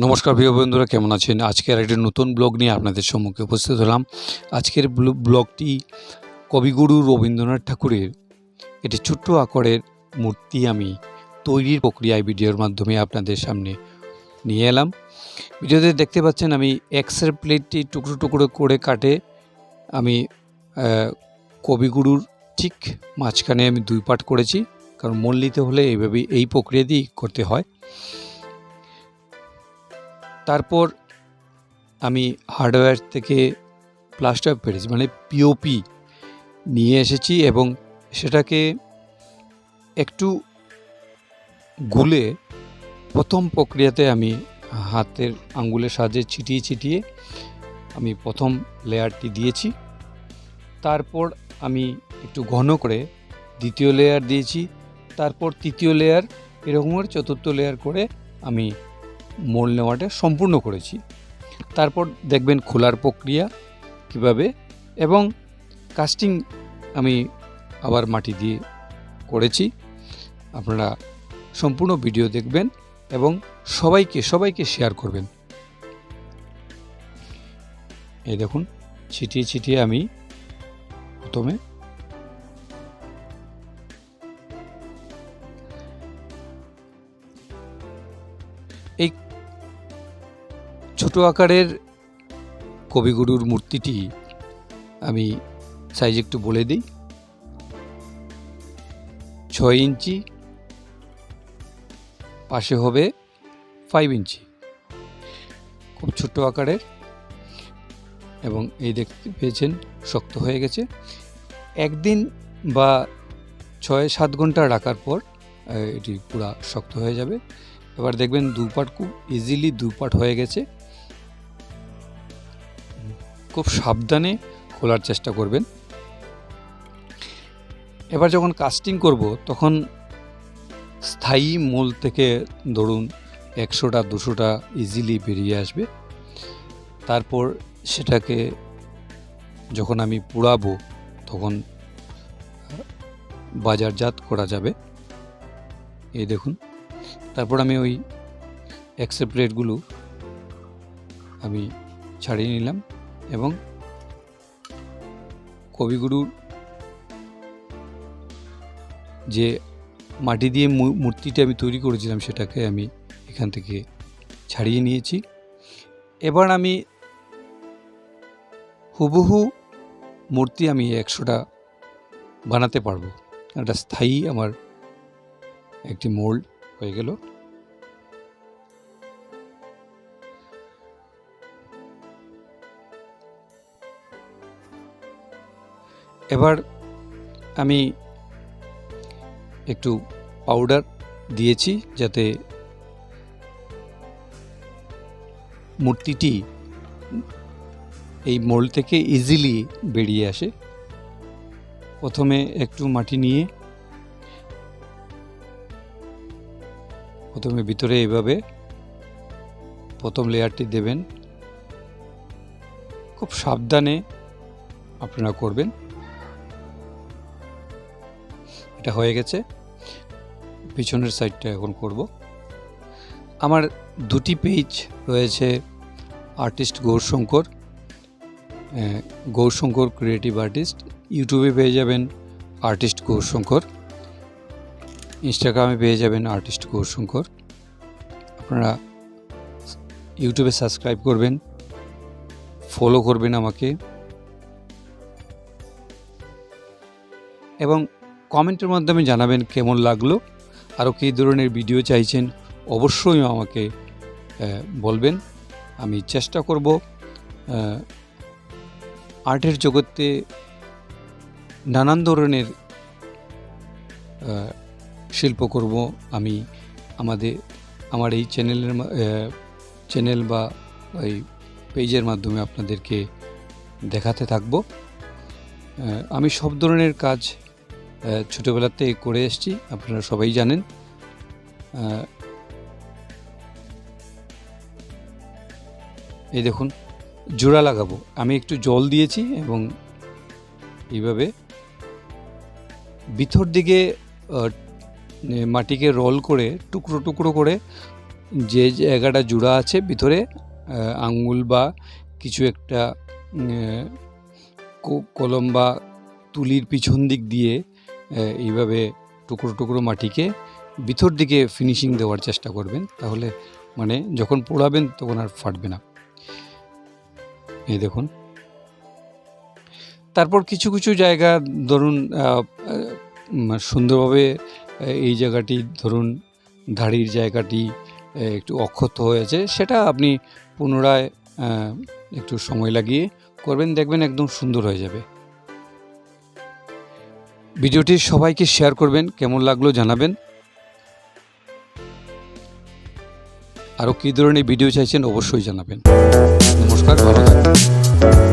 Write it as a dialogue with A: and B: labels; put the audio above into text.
A: নমস্কার প্রিয় বন্ধুরা, কেমন আছেন? আজকের একটি নতুন ব্লগ নিয়ে আপনাদের সম্মুখে উপস্থিত হলাম। আজকের ব্ল- ব্লগটি কবিগুরু রবীন্দ্রনাথ ঠাকুরের একটি ছোট্ট আকারের মূর্তি আমি তৈরির প্রক্রিয়ায় ভিডিওর মাধ্যমে আপনাদের সামনে নিয়ে এলাম। ভিডিওতে দেখতে পাচ্ছেন আমি এক্সের প্লেটটি টুকরো টুকরো করে কাটে। আমি কবিগুরুর ঠিক মাঝখানে আমি দুই পাট করেছি, কারণ মল্লিতে হলে এইভাবে এই প্রক্রিয়া দিয়েই করতে হয়। তারপর আমি হার্ডওয়্যার থেকে প্লাস্টার প্যারিস মানে পিওপি নিয়ে এসেছি এবং সেটাকে একটু গুলে প্রথম প্রক্রিয়াতে আমি হাতের আঙ্গুলের সাহায্যে ছিটিয়ে ছিটিয়ে আমি প্রথম লেয়ারটি দিয়েছি। তারপর আমি একটু ঘন করে দ্বিতীয় লেয়ার দিয়েছি। তারপর তৃতীয় লেয়ার, এরকম করে চতুর্থ লেয়ার করে আমি মোল নেওয়াটা সম্পূর্ণ করেছি। তারপর দেখবেন খোলার প্রক্রিয়া কীভাবে এবং কাস্টিং আমি আবার মাটি দিয়ে করেছি। আপনারা সম্পূর্ণ ভিডিও দেখবেন এবং সবাইকে সবাইকে শেয়ার করবেন। এই দেখুন, ছিটিয়ে ছিটিয়ে আমি প্রথমে ছোট আকারের কবিগুরুর মূর্তিটি আমি সাইজ একটু বলে দিই। ছয় ইঞ্চি, পাশে হবে ফাইভ ইঞ্চি। খুব ছোট আকারের এবং এই দেখতে পেয়েছেন, শক্ত হয়ে গেছে। একদিন বা ছয় সাত ঘণ্টা রাখার পর এটি পুরা শক্ত হয়ে যাবে। এবার দেখবেন দু পাট খুব ইজিলি দু পাট হয়ে গেছে। খুব সাবধানে খোলার চেষ্টা করবেন। এবার যখন কাস্টিং করব, তখন স্থায়ী মূল থেকে ধরুন একশোটা, দুশোটা ইজিলি বেরিয়ে আসবে। তারপর সেটাকে যখন আমি পুড়াবো, তখন বাজারজাত করা যাবে। এই দেখুন। তারপর আমি ওই এক্সে প্লেটগুলো আমি ছাড়িয়ে নিলাম। এবং কবিগুরুর যে মাটি দিয়ে মূর্তিটি আমি তৈরি করেছিলাম সেটাকে আমি এখান থেকে ছাড়িয়ে নিয়েছি। এবার আমি হুবহু মূর্তি আমি একশোটা বানাতে পারব। একটা স্থায়ী আমার একটি মোল্ড হয়ে গেল। এবার আমি একটু পাউডার দিয়েছি যাতে মূর্তিটি এই মোল্ড থেকে ইজিলি বেরিয়ে আসে। প্রথমে একটু মাটি নিয়ে, প্রথমে ভিতরে এভাবে প্রথম লেয়ারটি দেবেন। খুব সাবধানে আপনারা করবেন। এটা হয়ে গেছে, পিছনের সাইডটা এখন করব। আমার দুটি পেজ রয়েছে artist Gourshankar Gourshankar creative artist ইউটিউবে পেয়ে যাবেন আর্টিস্ট গৌরশঙ্কর ইনস্টাগ্রামে পেয়ে যাবেন আর্টিস্ট গৌরশঙ্কর। আপনারা ইউটিউবে সাবস্ক্রাইব করবেন ফলো করবেন আমাকে। এবং কমেন্টের মাধ্যমে জানাবেন কেমন লাগল। আরও কী ধরনের ভিডিও চাইছেন অবশ্যই আমাকে বলবেন। আমি চেষ্টা করব আর্টের জগতে নানান ধরনের আহ, শিল্পকর্ম আমি আমাদের আমার এই চ্যানেলের চ্যানেল বা এই পেজের মাধ্যমে আপনাদেরকে দেখাতে থাকব। আমি সব ধরনের কাজ আহ, ছোটোবেলাতে করে এসেছি আপনারা সবাই জানেন। এই দেখুন জোড়া লাগাবো। আমি একটু জল দিয়েছি এবং এইভাবে ভিতর দিকে মাটিকে রোল করে টুকরো টুকরো করে যে জায়গাটা জোড়া আছে ভিতরে আঙ্গুল বা কিছু একটা কলম বা তুলির পিছন দিক দিয়ে এইভাবে টুকরো টুকরো মাটিকে ভিতর দিকে ফিনিশিং দেওয়ার চেষ্টা করবেন, তাহলে মানে যখন পোড়াবেন তখন আর ফাটবে না। এই দেখুন। তারপর কিছু কিছু জায়গা ধরুন সুন্দরভাবে এই জায়গাটি ধরুন, ধাড়ির জায়গাটি একটু অক্ষত হয়েছে সেটা আপনি পুনরায় একটু সময় লাগিয়ে করবেন, দেখবেন একদম সুন্দর হয়ে যাবে। ভিডিওটি সবাইকে শেয়ার করবেন, কেমন লাগল জানাবেন। আরও কী ধরনের ভিডিও চাইছেন অবশ্যই জানাবেন। নমস্কার, ভালো থাকবেন